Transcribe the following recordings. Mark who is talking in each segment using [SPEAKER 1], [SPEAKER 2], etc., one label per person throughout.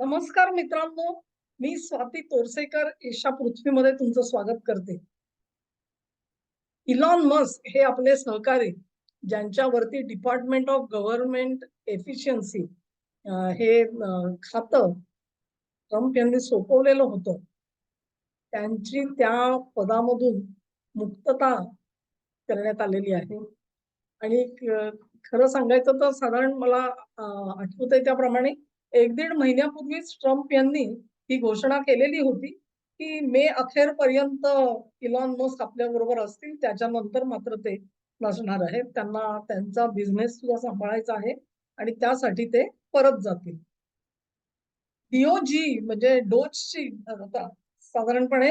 [SPEAKER 1] नमस्कार मित्रांनो मी स्वाती तोरसेकर ईशा पृथ्वीमध्ये तुमचं स्वागत करते. इलॉन मस्क हे आपले सहकारी ज्यांच्यावरती डिपार्टमेंट ऑफ गव्हर्नमेंट एफिशियन्सी हे खात खातं ट्रम्प यांनी सोपवलेलं होतं. त्यांची त्या पदामधून मुक्तता करण्यात आलेली आहे. आणि खरं सांगायचं तर साधारण मला आठवत आहे त्याप्रमाणे एक दीड महिन्यापूर्वीच ट्रम्प यांनी ही घोषणा केलेली होती की मे अखेरपर्यंत इलॉन मस्क आपल्या बरोबर असतील त्याच्यानंतर मात्र ते नसणार आहेत. त्यांना त्यांचा बिझनेस सुद्धा सांभाळायचा आहे आणि त्यासाठी ते परत जातील. डीओजी म्हणजे डोजची आता साधारणपणे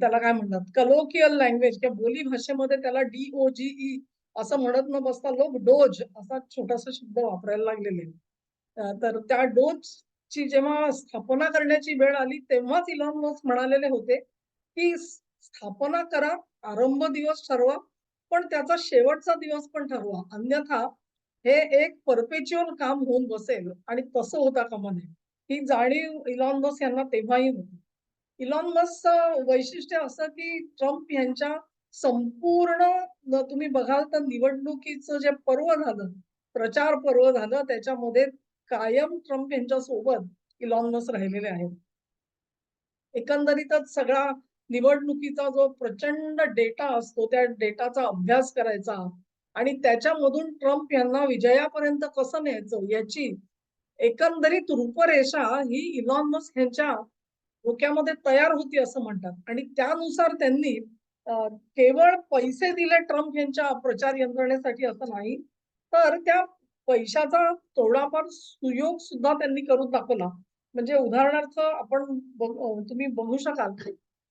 [SPEAKER 1] त्याला काय म्हणतात? कलोकियल लँग्वेज किंवा बोली भाषेमध्ये त्याला डीओजीई असं म्हणत न बसता लोक डोज असा छोटासा शब्द वापरायला लागलेले. तर त्या डोजची जेव्हा स्थापना करण्याची वेळ आली तेव्हाच इलॉन मस्क म्हणालेले होते की स्थापना करा आरंभ दिवस ठरवा पण त्याचा शेवटचा दिवस पण ठरवा. अन्यथा हे एक परपेच्युअल काम होऊन बसेल. आणि तसं होता कामा नये. ही जाणीव इलॉन मस्क यांना तेव्हाही होती. इलॉन मस्कचं वैशिष्ट्य असं की ट्रम्प यांच्या संपूर्ण तुम्ही बघाल तर निवडणुकीचं जे पर्व झालं प्रचार पर्व झालं त्याच्यामध्ये कायम ट्रम्प यांच्या सोबत इलॉन मस्क राहिलेले आहेत. एकंदरीतच सगळा निवडणुकीचा जो प्रचंड डेटा असतो त्या डेटाचा अभ्यास करायचा आणि त्याच्यामधून ट्रम्प यांना विजयापर्यंत कसं न्यायचं याची एकंदरीत रूपरेषा ही इलॉन मस्क यांच्या डोक्यामध्ये तयार होती असं म्हणतात. आणि त्यानुसार त्यांनी केवळ पैसे दिले ट्रम्प यांच्या प्रचार यंत्रणेसाठी असं नाही तर त्या पैशाचा थोडाफार सुयोग सुद्धा त्यांनी करून दाखवला. म्हणजे उदाहरणार्थ आपण तुम्ही बघू शकाल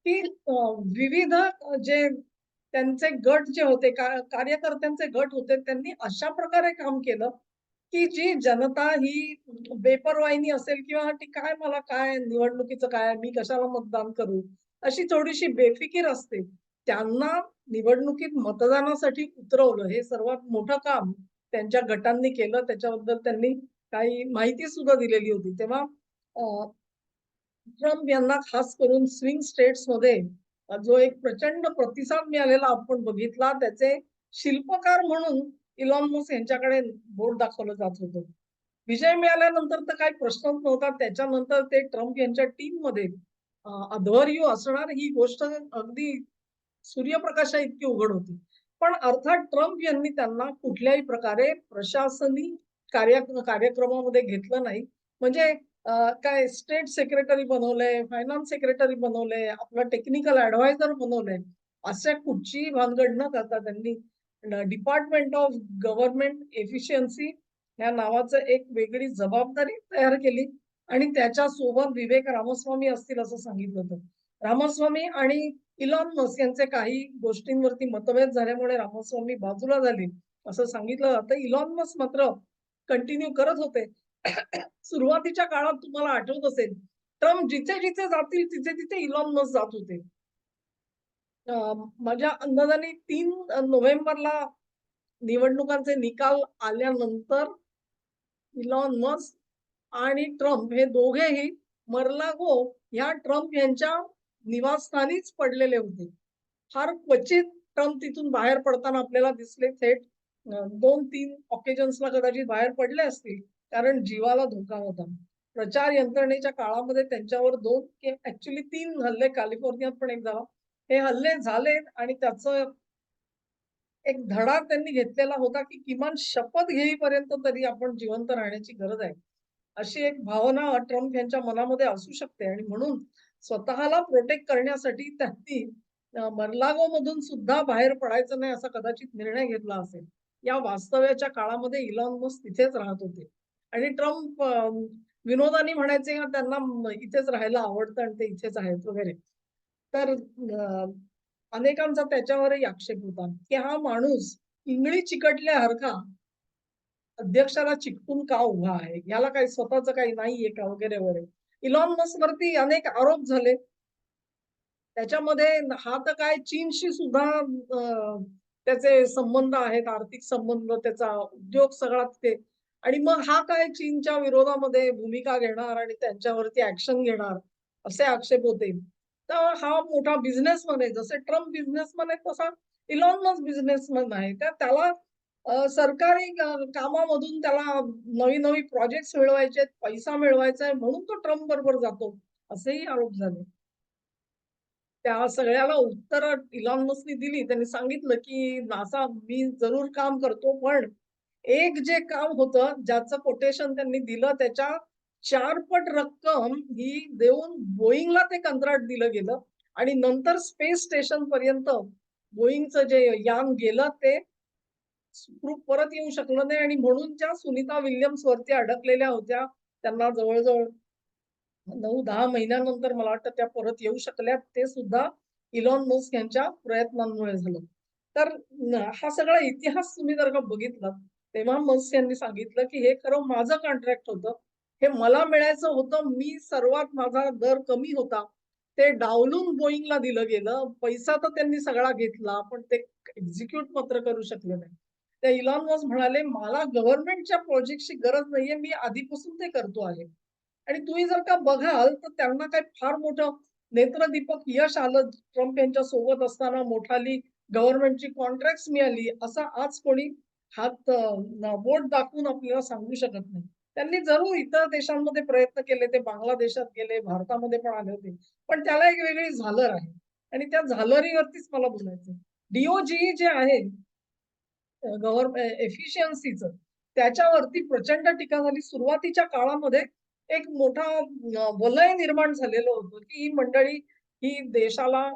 [SPEAKER 1] की विविध जे त्यांचे गट जे होते कार्यकर्त्यांचे गट होते त्यांनी अशा प्रकारे काम केलं की जी जनता ही बेपरवाईनी असेल किंवा ती काय मला काय निवडणुकीचं काय मी कशाला मतदान करू? अशी थोडीशी बेफिकीर असते. त्यांना निवडणुकीत मतदानासाठी उतरवलं हे सर्वात मोठं काम त्यांच्या गटांनी केलं त्याच्याबद्दल त्यांनी काही माहिती सुद्धा दिलेली होती. तेव्हा ट्रम्प यांना खास करून स्विंग स्टेट्समध्ये जो एक प्रचंड प्रतिसाद मिळालेला आपण बघितला त्याचे शिल्पकार म्हणून इलॉन यांच्याकडे बोर्ड दाखवलं जात होतं. विजय मिळाल्यानंतर तर काही प्रश्नच नव्हता त्याच्यानंतर ते ट्रम्प यांच्या टीममध्ये अध्वर्यू असणार ही गोष्ट अगदी सूर्यप्रकाशा इतकी उघड होती. पण अर्थात ट्रम्प यांनी त्यांना कुठल्याही प्रकारे प्रशासनी कार्य कार्यक्रमामध्ये घेतलं नाही. म्हणजे काय स्टेट सेक्रेटरी बनवलंय फायनान्स सेक्रेटरी बनवलंय आपलं टेक्निकल ऍडवायझर बनवलंय अशा कुठची भानगड न करता त्यांनी डिपार्टमेंट ऑफ गव्हर्नमेंट एफिशियन्सी या नावाचं एक वेगळी जबाबदारी तयार केली आणि त्याच्या सोबत विवेक रामस्वामी असतील असं सांगितलं होतं. रामास्वामी आणि इलॉन मस्क यांचे काही गोष्टींवरती मतभेद झाल्यामुळे रामास्वामी बाजूला झाले. असं सांगितलं जातं. इलॉन मस्क मात्र कंटिन्यू करत होते. सुरुवातीच्या काळात तुम्हाला आठवत असेल ट्रम्प जिथे जिथे जातील तिथे तिथे इलॉन मस्क जात होते. अं, माझ्या अंदाजाने तीन नोव्हेंबरला निवडणुकांचे निकाल आल्यानंतर इलॉन मस्क आणि ट्रम्प हे दोघेही मरलागो हो. ह्या ट्रम्प यांच्या निवासस्थानीच पडलेले होते. फार क्वचित ट्रम्प तिथून बाहेर पडताना आपल्याला दिसले थेट दोन तीन ऑकेजन्सला कदाचित बाहेर पडले असतील कारण जीवाला धोका होता. प्रचार यंत्रणेच्या काळामध्ये त्यांच्यावर दोन ऍक्च्युली तीन हल्ले कॅलिफोर्नियात पण एक झाला हे हल्ले झाले आणि त्याचं एक धडा त्यांनी घेतलेला होता की किमान शपथ घेईपर्यंत तरी आपण जिवंत राहण्याची गरज आहे. अशी एक भावना ट्रम्प यांच्या मनामध्ये असू शकते आणि म्हणून स्वतःला प्रोटेक्ट करण्यासाठी त्यांनी मरलागो मधून सुद्धा बाहेर पडायचं नाही असा कदाचित निर्णय घेतला असेल. या वास्तव्याच्या काळामध्ये इलॉन मस्क तिथेच राहत होते. आणि ट्रम्प विनोदानी म्हणायचे त्यांना इथेच राहायला आवडतं आणि ते इथेच आहेत वगैरे. तर अनेकांचा त्याच्यावरही आक्षेप होता की हा माणूस इंगळी चिकटल्यासारखा अध्यक्षाला चिकटून का उभा आहे? याला काही स्वतःच काही नाहीये का वगैरे वगैरे. इलॉन मस्क वरती अनेक आरोप झाले. त्याच्यामध्ये हा तर काय चीनशी सुद्धा त्याचे संबंध आहेत आर्थिक संबंध त्याचा उद्योग सगळा ते आणि मग हा काय चीनच्या विरोधामध्ये भूमिका घेणार आणि त्यांच्यावरती ऍक्शन घेणार असे आक्षेप होते. तर हा मोठा बिझनेसमन आहे. जसे ट्रम्प बिझनेसमॅन आहे तसा इलॉन मस्क बिझनेसमॅन आहे. तर त्याला सरकारी कामामधून त्याला नवी नवी प्रोजेक्ट मिळवायचे पैसा मिळवायचा आहे म्हणून तो ट्रम्प बरोबर जातो असेही आरोप झाले. त्या सगळ्याला उत्तर इलॉन मस्कनी दिली. त्यांनी सांगितलं की नासा मी जरूर काम करतो पण एक जे काम होतं ज्याचं कोटेशन त्यांनी दिलं त्याच्या चारपट रक्कम ही देऊन बोईंगला ते कंत्राट दिलं गेलं आणि नंतर स्पेस स्टेशन पर्यंत बोईंगचं जे यान गेलं ते ग्रुप परत येऊ शकलं नाही आणि म्हणून ज्या सुनीता विल्यम्स वरती अडकलेल्या होत्या त्यांना जवळजवळ नऊ दहा महिन्यानंतर मला वाटतं त्या परत येऊ शकल्या. ते सुद्धा इलॉन मस्क यांच्या प्रयत्नांमुळे झालं. तर हा सगळा इतिहास तुम्ही जर का बघितला तेव्हा मस्क यांनी सांगितलं की हे खरं माझं कॉन्ट्रॅक्ट होतं. हे मला मिळायचं होतं मी सर्वात माझा दर कमी होता. ते डावलून बोईंगला दिलं गेलं. पैसा तर त्यांनी सगळा घेतला पण ते एक्झिक्यूट मात्र करू शकले नाही. त्या इलॉन मस्क म्हणाले मला गव्हर्नमेंटच्या प्रोजेक्टची गरज नाहीये मी आधीपासून ते करतो आहे. आणि तुम्ही जर का बघाल तर त्यांना काही फार मोठं नेत्रदीपक यश आलं ट्रम्प यांच्या सोबत असताना मोठाली गव्हर्नमेंटची कॉन्ट्रॅक्ट मिळाली असा आज कोणी हात बोट दाखवून आपल्याला सांगू शकत नाही. त्यांनी जरूर इतर देशांमध्ये प्रयत्न केले ते बांगलादेशात गेले भारतामध्ये पण आले होते. पण त्याला एक वेगळी झालर आहे. आणि त्या झालरीवरतीच मला बोलायचं डीओजी जे आहे गव्हर्नमेंट एफिशियन्सीचं त्याच्यावरती प्रचंड टीका झाली. सुरुवातीच्या काळामध्ये एक मोठा वलय निर्माण झालेलं होतं की ही मंडळी ही देशाला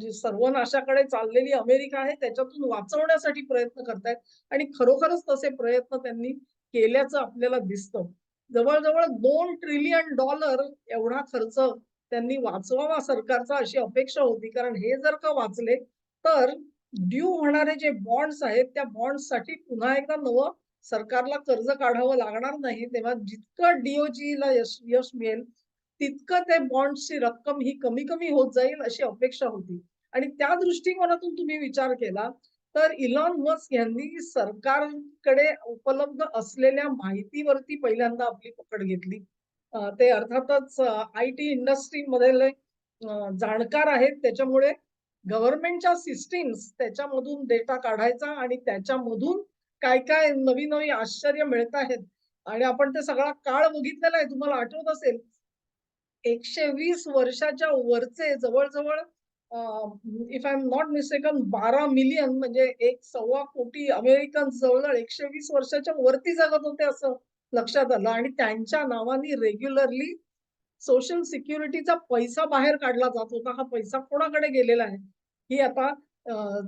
[SPEAKER 1] जी सर्वनाशाकडे चाललेली अमेरिका आहे त्याच्यातून वाचवण्यासाठी प्रयत्न करतायत आणि खरोखरच तसे प्रयत्न त्यांनी केल्याचं आपल्याला दिसतं. जवळजवळ दोन ट्रिलियन डॉलर एवढा खर्च त्यांनी वाचवावा सरकारचा अशी अपेक्षा होती. कारण हे जर का वाचले तर ड्यू होणारे जे बॉन्ड्स आहेत त्या बॉन्ड्ससाठी पुन्हा एकदा नवं सरकारला कर्ज काढावं लागणार नाही. तेव्हा जितकं डीओजीला ला यश यश मिळेल तितकं ते बॉन्ड्सची रक्कम ही कमी कमी होत जाईल अशी अपेक्षा होती. आणि त्या दृष्टिकोनातून तुम्ही विचार केला तर इलॉन मस्क यांनी सरकारकडे उपलब्ध असलेल्या माहितीवरती पहिल्यांदा आपली पकड घेतली. ते अर्थातच आय टी इंडस्ट्रीमधले जाणकार आहेत. त्याच्यामुळे गव्हर्नमेंटच्या सिस्टीम्स त्याच्यामधून डेटा काढायचा आणि त्याच्यामधून काय काय नवीन नवीन आश्चर्य मिळत आहेत. आणि आपण ते सगळा काळ बघितलेला आहे तुम्हाला आठवत असेल? एकशे वीस वर्षाच्या वरचे जवळजवळ if I am not mistaken बारा मिलियन म्हणजे एक सव्वा कोटी अमेरिकन जवळजवळ एकशे वीस वर्षाच्या वरती जगत होते असं लक्षात आलं. आणि त्यांच्या नावाने रेग्युलरली सोशल सिक्युरिटीचा पैसा बाहेर काढला जात होता हा पैसा कोणाकडे गेलेला आहे? ही आता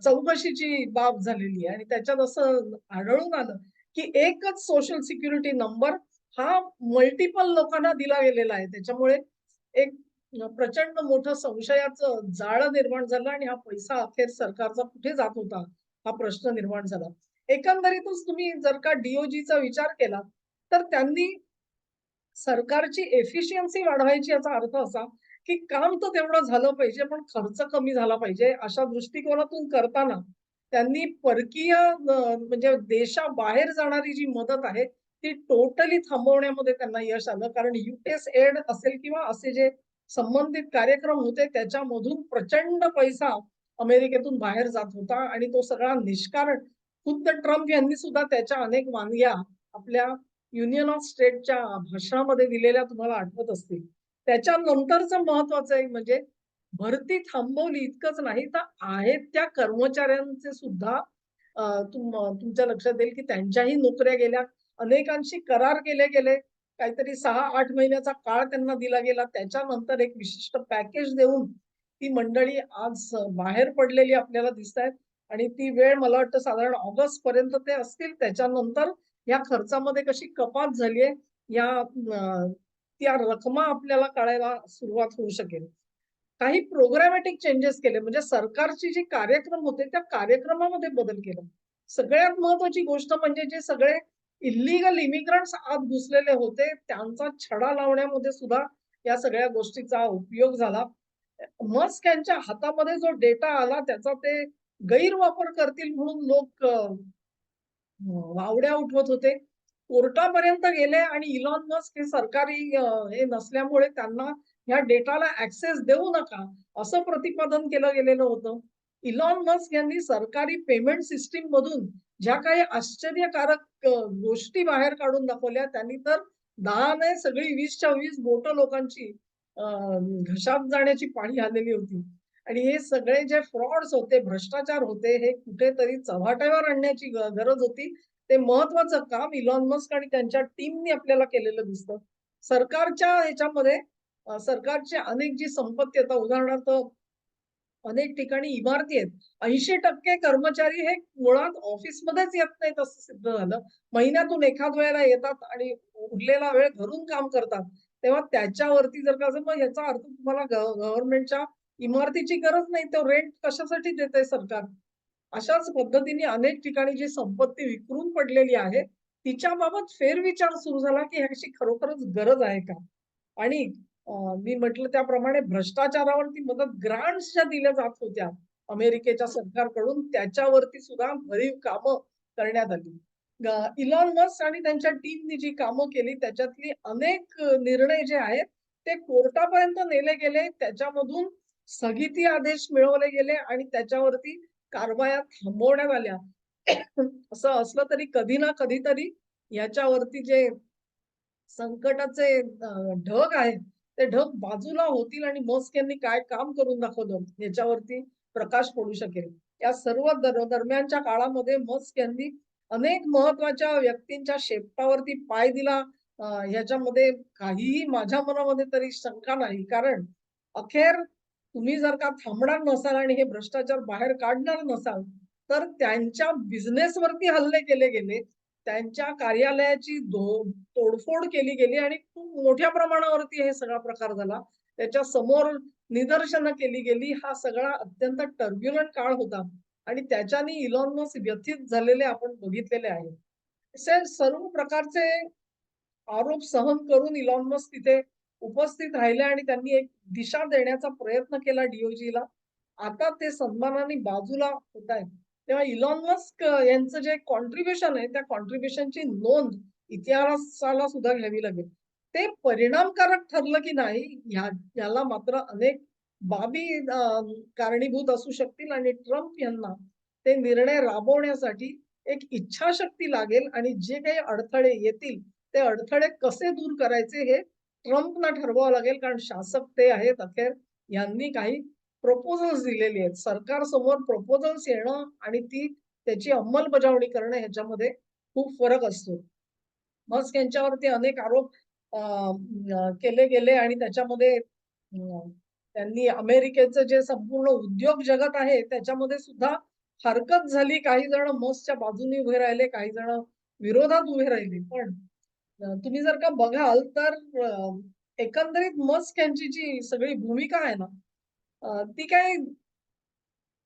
[SPEAKER 1] चौकशीची बाब झालेली आहे. आणि त्याच्यात असं आढळून आलं की एकच सोशल सिक्युरिटी नंबर हा मल्टिपल लोकांना दिला गेलेला आहे. त्याच्यामुळे एक प्रचंड मोठं संशयाचं जाळं निर्माण झालं आणि हा पैसा अखेर सरकारचा कुठे जात होता हा प्रश्न निर्माण झाला. एकंदरीतच तुम्ही जर का डीओजीचा विचार केला तर त्यांनी सरकारची एफिशियन्सी वाढवायची याचा अर्थ असा की काम तर तेवढं झालं पाहिजे पण खर्च कमी झाला पाहिजे. अशा दृष्टिकोनातून करताना त्यांनी परकीय म्हणजे देशाबाहेर जाणारी जी मदत आहे ती टोटली थांबवण्यामध्ये त्यांना यश आलं. कारण युएस एड असेल किंवा असे जे संबंधित कार्यक्रम होते त्याच्यामधून प्रचंड पैसा अमेरिकेतून बाहेर जात होता आणि तो सगळा निष्कारण. खुद्द ट्रम्प यांनी सुद्धा त्याच्या अनेक वानग्या आपल्या युनियन ऑफ स्टेटच्या भाषणामध्ये दिलेल्या तुम्हाला आठवत असतील. त्याच्यानंतरचं महत्वाचं एक म्हणजे भरती थांबवली इतकंच नाही तर आहेत त्या कर्मचाऱ्यांचे सुद्धा तुम तुमच्या लक्षात येईल की त्यांच्याही नोकऱ्या गेल्या अनेकांशी करार केले गेले काहीतरी सहा आठ महिन्याचा काळ त्यांना दिला गेला त्याच्यानंतर एक विशिष्ट पॅकेज देऊन ती मंडळी आज बाहेर पडलेली आपल्याला दिसत आहेत आणि ती वेळ मला वाटतं साधारण ऑगस्ट पर्यंत ते असतील त्याच्यानंतर या खर्चामध्ये कशी कपात झालीये या त्या रकमा आपल्याला कळायला सुरुवात होऊ शकेल. काही प्रोग्रामॅटिक चेंजेस केले म्हणजे सरकारची जे कार्यक्रम होते त्या कार्यक्रमामध्ये बदल केला. सगळ्यात महत्वाची गोष्ट म्हणजे जे सगळे इलिगल इमिग्रंट्स आत घुसलेले होते त्यांचा छडा लावण्यामध्ये सुद्धा या सगळ्या गोष्टीचा उपयोग झाला. मस्क यांच्या हातामध्ये जो डेटा आला त्याचा ते गैरवापर करतील म्हणून लोक वावड्या उठवत होते कोर्टापर्यंत गेले आणि इलॉन मस्क हे सरकारी हे नसल्यामुळे त्यांना ह्या डेटाला ऍक्सेस देऊ नका असं प्रतिपादन केलं गेलेलं होतं. इलॉन मस्क यांनी सरकारी पेमेंट सिस्टीम मधून ज्या काही आश्चर्यकारक गोष्टी बाहेर काढून दाखवल्या त्यांनी तर 10 नाही सगळी 20च्या 20 बोटं लोकांची घशात जाण्याची पाणी आलेली होती. आणि हे सगळे जे फ्रॉड्स होते, भ्रष्टाचार होते, हे कुठेतरी चव्हाट्यावर आणण्याची गरज होती. ते महत्वाचं काम इलॉन मस्क आणि त्यांच्या टीमनी आपल्याला केलेलं दिसतं. सरकारच्या ह्याच्यामध्ये सरकारची अनेक जी संपत्ती आता उदाहरणार्थ अनेक ठिकाणी इमारती आहेत. 80% कर्मचारी हे मुळात ऑफिसमध्येच येत नाहीत असं सिद्ध झालं. महिन्यातून एखाद वेळेला येतात आणि उरलेला वेळ घरून काम करतात. तेव्हा त्याच्यावरती जर का मग याचा अर्थ तुम्हाला ग गव्हर्नमेंटच्या इमारतीची गरज नाही. तो रेंट कशासाठी देतंय सरकार? अशाच पद्धतीने अनेक ठिकाणी जी संपत्ती विकरून पडलेली आहे, तिच्याबाबत फेरविचार सुरू झाला, की ह्याची खरोखरच गरज आहे का? आणि मी म्हटलं त्याप्रमाणे भ्रष्टाचारावरती मदत ग्रांट्स ज्या दिल्या जात होत्या अमेरिकेच्या सरकारकडून त्याच्यावरती सुद्धा भरीव कामं करण्यात आली. इलॉन मस्क आणि त्यांच्या टीमनी जी कामं केली त्याच्यातली अनेक निर्णय जे आहेत ते कोर्टापर्यंत नेले गेले. त्याच्यामधून स्थगिती आदेश मिळवले गेले आणि त्याच्यावरती कारवाया थांबवण्यात आल्या. असं असलं तरी कधी ना कधीतरी याच्यावरती जे संकटाचे ढग आहेत, ते ढग बाजूला होतील आणि मस्क यांनी काय काम करून दाखवलं याच्यावरती प्रकाश पडू शकेल. या सर्व दर दरम्यानच्या काळामध्ये मस्क यांनी अनेक महत्त्वाच्या व्यक्तींच्या शेपटावरती पाय दिला. ह्याच्यामध्ये काहीही माझ्या मनामध्ये तरी शंका नाही. कारण अखेर तुम्ही जर का थांबणार नसाल आणि हे भ्रष्टाचार बाहेर काढणार नसाल, तर त्यांच्या बिझनेसवरती हल्ले केले गेले. त्यांच्या कार्यालयाची तोडफोड केली गेली आणि खूप मोठ्या प्रमाणावरती हे सगळा प्रकार झाला. त्याच्यासमोर निदर्शनं केली गेली. हा सगळा अत्यंत टर्ब्युलंट काळ होता आणि त्याच्याने इलॉन मस्क व्यथित झालेले आपण बघितलेले आहे. असे सर्व प्रकारचे आरोप सहन करून इलॉन मस्क तिथे उपस्थित राहिले आणि त्यांनी एक दिशा देण्याचा प्रयत्न केला डीओजीला आता ते सन्मानाने बाजूला होत आहेत. तेव्हा इलॉन मस्क यांचं जे कॉन्ट्रिब्युशन आहे, त्या कॉन्ट्रीब्युशनची नोंद इतिहासाला सुद्धा घ्यावी लागेल. ते परिणामकारक ठरलं की नाही ह्या याला मात्र अनेक बाबी कारणीभूत असू शकतील आणि ट्रम्प यांना ते निर्णय राबवण्यासाठी एक इच्छाशक्ती लागेल आणि जे काही अडथळे येतील, ते अडथळे कसे दूर करायचे हे ट्रम्पला ठरवावं लागेल. कारण शासक ते आहेत अखेर. यांनी काही प्रपोजल्स दिलेली आहेत. सरकारसमोर प्रपोजल्स येणं आणि ती त्याची अंमलबजावणी करणं ह्याच्यामध्ये खूप फरक असतो. मस्क यांच्यावरती अनेक आरोप केले गेले आणि त्याच्यामध्ये त्यांनी अमेरिकेचं जे संपूर्ण उद्योग जगत आहे, त्याच्यामध्ये सुद्धा हरकत झाली. काही जण मस्कच्या बाजूने उभे राहिले, काही जण विरोधात उभे राहिले. पण तुम्ही जर का बघाल तर एकंदरीत मस्क यांची जी सगळी भूमिका आहे ना, ती काय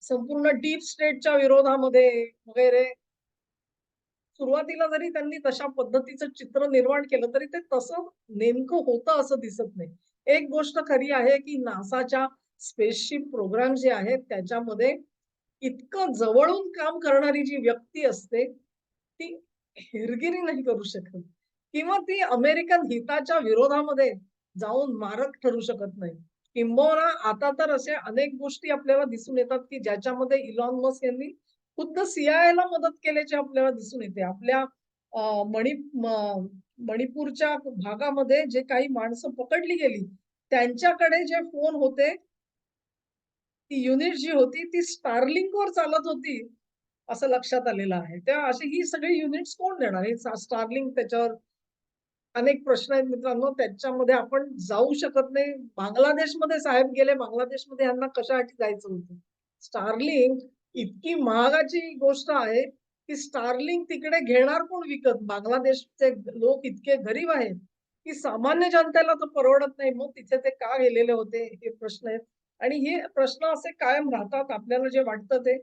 [SPEAKER 1] संपूर्ण डीप स्टेटच्या विरोधामध्ये वगैरे सुरुवातीला जरी त्यांनी तशा पद्धतीचं चित्र निर्माण केलं, तरी ते तसं नेमकं होतं असं दिसत नाही. एक गोष्ट खरी आहे, की नासाच्या स्पेसशिप प्रोग्राम जे आहेत, त्याच्यामध्ये इतकं जवळून काम करणारी जी व्यक्ती असते, ती हेरगिरी नाही करू शकत किंवा ती अमेरिकन हिताच्या विरोधामध्ये जाऊन मारक ठरू शकत नाही. किंबहुना आता तर अशा अनेक गोष्टी आपल्याला दिसून येतात, की ज्याच्यामध्ये इलॉन मस्क यांनी खुद्द सीआयला मदत केल्याचे आपल्याला दिसून येते. आपल्या मणि मणिपूरच्या भागामध्ये जे काही माणसं पकडली गेली, त्यांच्याकडे जे फोन होते ती युनिट जी होती ती Starlinkवर चालत होती, असं लक्षात आलेलं आहे. तेव्हा अशी ही सगळी युनिट्स कोण देणार? हे स्टार्लिंग त्याच्यावर अनेक प्रश्न आहेत मित्रांनो. त्याच्यामध्ये आपण जाऊ शकत नाही. बांगलादेशमध्ये साहेब गेले. बांगलादेशमध्ये यांना कशासाठी जायचं होतं? स्टारलिंग इतकी महागाची गोष्ट आहे, की स्टारलिंग तिकडे घेणार कोण विकत? बांगलादेशचे लोक इतके गरीब आहेत, की सामान्य जनतेला तर परवडत नाही. मग तिथे ते का गेलेले होते? हे प्रश्न आहेत. आणि हे प्रश्न असे कायम राहतात. आपल्याला जे वाटतं ते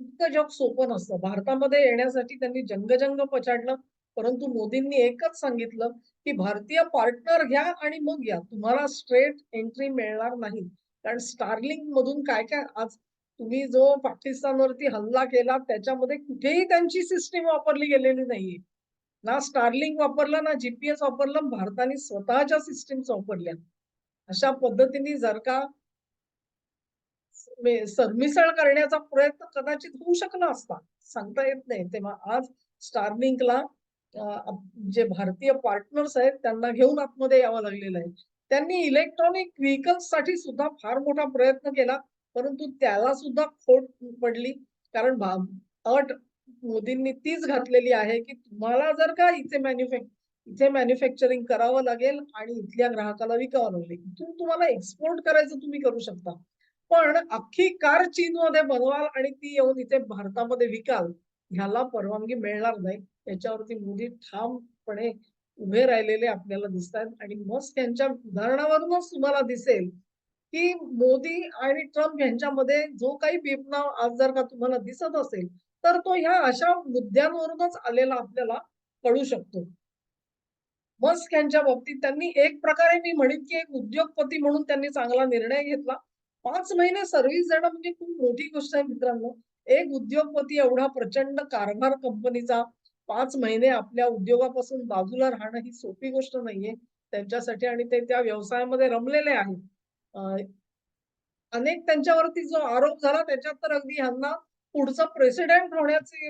[SPEAKER 1] इतकं जग सोपं नसतं. भारतामध्ये येण्यासाठी त्यांनी जंगजंग पछाडलं. परंतु मोदींनी एकच सांगितलं, की भारतीय पार्टनर घ्या आणि मग या. तुम्हाला स्ट्रेट एंट्री मिळणार नाही. कारण स्टार्लिंग मधून काय-काय आज तुम्ही जो पाकिस्तानवरती हल्ला केला त्याच्यामध्ये कुठेही त्यांची सिस्टीम वापरली गेलेली नाहीये. ना स्टारलिंक वापरलं ना जीपीएस वापरलं भारताने स्वतःच्या सिस्टीम्स वापरल्या अशा पद्धतीने जर का सरमिसळ करण्याचा प्रयत्न कदाचित होऊ शकला असता सांगता येत नाही तेव्हा आज स्टारलिंकला जे भारतीय पार्टनर्स आहेत त्यांना घेऊन आतमध्ये यावं लागलेलं आहे. त्यांनी इलेक्ट्रॉनिक व्हेकल्ससाठी सुद्धा फार मोठा प्रयत्न केला परंतु त्याला सुद्धा खोट पडली. कारण अट मोदींनी तीच घातलेली आहे की तुम्हाला जर का इथे मॅन्युफॅक् इथे मॅन्युफॅक्चरिंग करावं लागेल आणि इथल्या ग्राहकाला विकावं लागेल इथून तुम्हाला एक्सपोर्ट करायचं तुम्ही करू शकता. पण अख्खी कार चीनमध्ये बनवाल आणि ती येऊन इथे भारतामध्ये विकाल ह्याला परवानगी मिळणार नाही. याच्यावरती मोदी ठामपणे उभे राहिलेले आपल्याला दिसत आहेत आणि मग यांच्या उदाहरणावरूनच तुम्हाला दिसेल की मोदी आणि ट्रम्प यांच्यामध्ये जो काही बेपनाव आज जर का तुम्हाला दिसत असेल तर तो ह्या अशा मुद्द्यांवरूनच आलेला आपल्याला कळू शकतो. मस्क यांच्या बाबतीत त्यांनी एक प्रकारे मी म्हणेन की एक उद्योगपती म्हणून त्यांनी चांगला निर्णय घेतला. पाच महिने सर्व्हिस देणं म्हणजे खूप मोठी गोष्ट आहे मित्रांनो. एक उद्योगपती एवढा प्रचंड कारभार कंपनीचा पाच महिने आपल्या उद्योगापासून बाजूला राहणं ही सोपी गोष्ट नाहीये. त्यांच्यासाठी आणि ते त्या व्यवसायामध्ये रमलेले आहेत. अनेक त्यांच्यावरती जो आरोप झाला त्याच्यात तर अगदी ह्यांना पुढचं प्रेसिडेंट होण्याची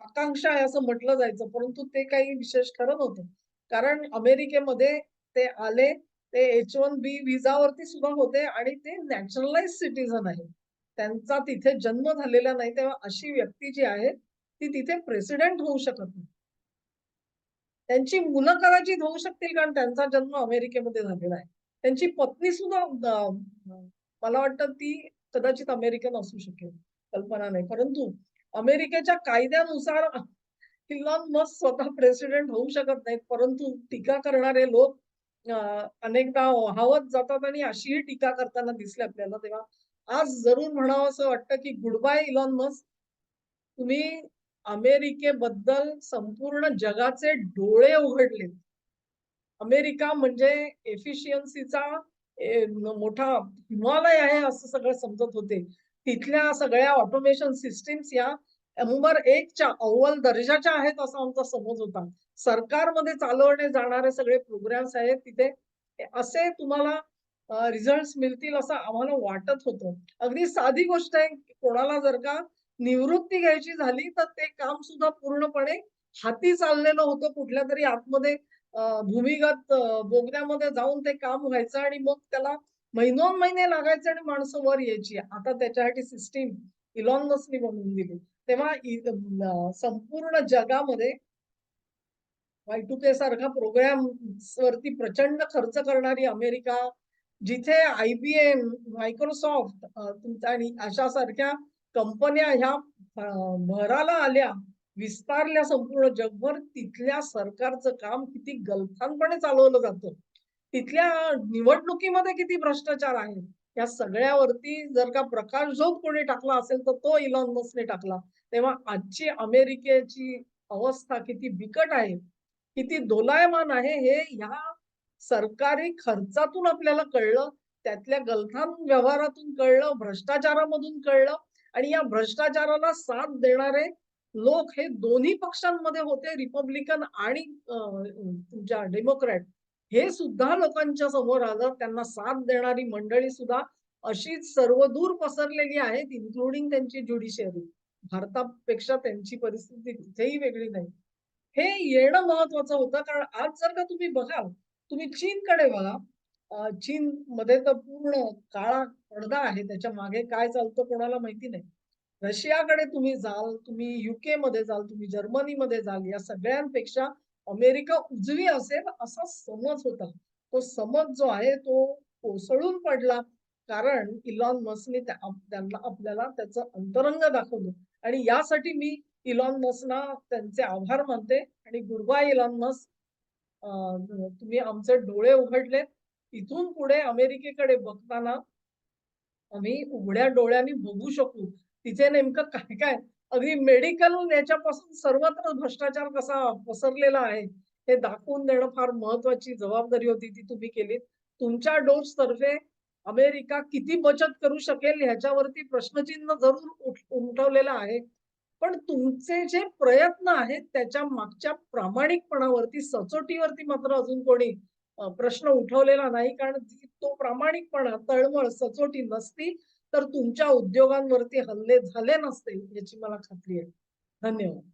[SPEAKER 1] आकांक्षा आहे असं म्हटलं जायचं. परंतु ते काही विशेष खरं नव्हतं. कारण अमेरिकेमध्ये ते आले ते एच वन बी विजावरती सुद्धा होते आणि ते नॅशनलाइज सिटीझन आहे त्यांचा तिथे जन्म झालेला नाही तेव्हा अशी व्यक्ती जी आहे ती तिथे प्रेसिडेंट होऊ शकत नाही. त्यांची मुलं कदाचित होऊ शकतील कारण त्यांचा जन्म अमेरिकेमध्ये झालेला आहे. त्यांची पत्नी सुद्धा मला वाटतं ती कदाचित अमेरिकन असू शकेल कल्पना नाही. परंतु अमेरिकेच्या कायद्यानुसार इलॉन मस्क स्वतः प्रेसिडेंट होऊ शकत नाहीत. परंतु टीका करणारे लोक अनेकदा हावत जातात आणि अशीही टीका करताना दिसली आपल्याला. तेव्हा आज जरूर म्हणावं असं वाटतं की गुड बाय इलॉन मस्क तुम्ही अमेरिकेबद्दल संपूर्ण जगाचे डोळे उघडले. अमेरिका म्हणजे एफिशियन्सीचा मोठा हिमालय आहे असं सगळं समजत होते. तिथल्या सगळ्या ऑटोमेशन सिस्टीम्स या नंबर एकच्या अव्वल दर्जाच्या आहेत असा आमचा समज होता. सरकारमध्ये चालवणे जाणारे सगळे प्रोग्राम्स आहेत तिथे. असे तुम्हाला रिझल्ट मिळतील असं आम्हाला वाटत होतं. अगदी साधी गोष्ट आहे कोणाला जर का निवृत्ती घ्यायची झाली तर ते काम सुद्धा पूर्णपणे हाती चाललेलं होतं. कुठल्या तरी आतमध्ये भूमिगत बोगद्यामध्ये जाऊन ते काम व्हायचं आणि मग त्याला महिनोन महिने लागायचे आणि माणसं वर यायची. आता त्याच्यासाठी सिस्टीम इलॉन मस्कनी बनवून दिली. तेव्हा संपूर्ण जगामध्ये वाय टू के सारखा प्रोग्राम वरती प्रचंड खर्च करणारी अमेरिका जिथे आयबीएम मायक्रोसॉफ्ट आणि अशा सारख्या कंपन्या ह्या भराला आल्या विस्तारल्या संपूर्ण जगभर तिथल्या सरकारचं काम किती गलथानपणे चालवलं जातं. तिथल्या निवडणुकीमध्ये किती भ्रष्टाचार आहे? या सगळ्यावरती जर का प्रकाश झोत कोणी टाकला असेल तर तो इलॉन मस्कने टाकला. तेव्हा आजची अमेरिकेची अवस्था किती बिकट आहे? किती दोलायमान आहे हे ह्या सरकारी खर्चातून आपल्याला कळलं त्यातल्या गलथान व्यवहारातून कळलं भ्रष्टाचारामधून कळलं. आणि या भ्रष्टाचाराला साथ देणारे लोक हे दोन्ही पक्षांमध्ये होते रिपब्लिकन आणि तुमच्या डेमोक्रॅट हे सुद्धा लोकांच्या समोर आलं त्यांना साथ देणारी मंडळी सुद्धा अशीच सर्वदूर पसरलेली आहेत इन्क्लुडिंग त्यांची ज्युडिशियरी भारतापेक्षा त्यांची परिस्थिती कुठेही वेगळी नाही. हे येणं महत्वाचं होतं कारण आज जर का तुम्ही बघाल तुम्ही चीनकडे बघा चीन मध्ये तर पूर्ण काळा पडदा आहे. त्याच्यामागे काय चालतं कोणाला माहिती नाही. रशियाकडे तुम्ही जाल तुम्ही युके मध्ये जाल तुम्ही जर्मनीमध्ये जाल या सगळ्यांपेक्षा अमेरिका उजवी असेल असा समज होता. तो समज जो आहे तो कोसळून पडला कारण इलॉन मस्कने त्या- त्यांना आपल्याला त्याचं अंतरंग दाखवलं. आणि यासाठी मी इलॉन मस्कना त्यांचे आभार मानते. आणि गुडबाय इलॉन मस्क तुम्ही आमचे डोळे उघडलेत. इथून पुढे अमेरिकेकडे बघताना आम्ही उघड्या डोळ्यांनी बघू शकू. तिथे नेमकं काय काय? अगदी मेडिकल याच्यापासून सर्वत्र भ्रष्टाचार कसा पसरलेला आहे हे दाखवून देणं फार महत्वाची जबाबदारी होती ती तुम्ही केली तुमच्या डोस तर्फे अमेरिका किती बचत करू शकेल ह्याच्यावरती प्रश्नचिन्ह जरूर उमटवलेलं आहे. पण तुमचे जे प्रयत्न आहेत त्याच्या मागच्या प्रामाणिकपणावरती सचोटीवरती मात्र अजून कोणी प्रश्न उठवलेला नाही कारण तो प्रामाणिकपणा तळमळ सचोटी नसती तर तुमच्या उद्योगांवरती हल्ले झाले नसते याची मला खात्री आहे. धन्यवाद.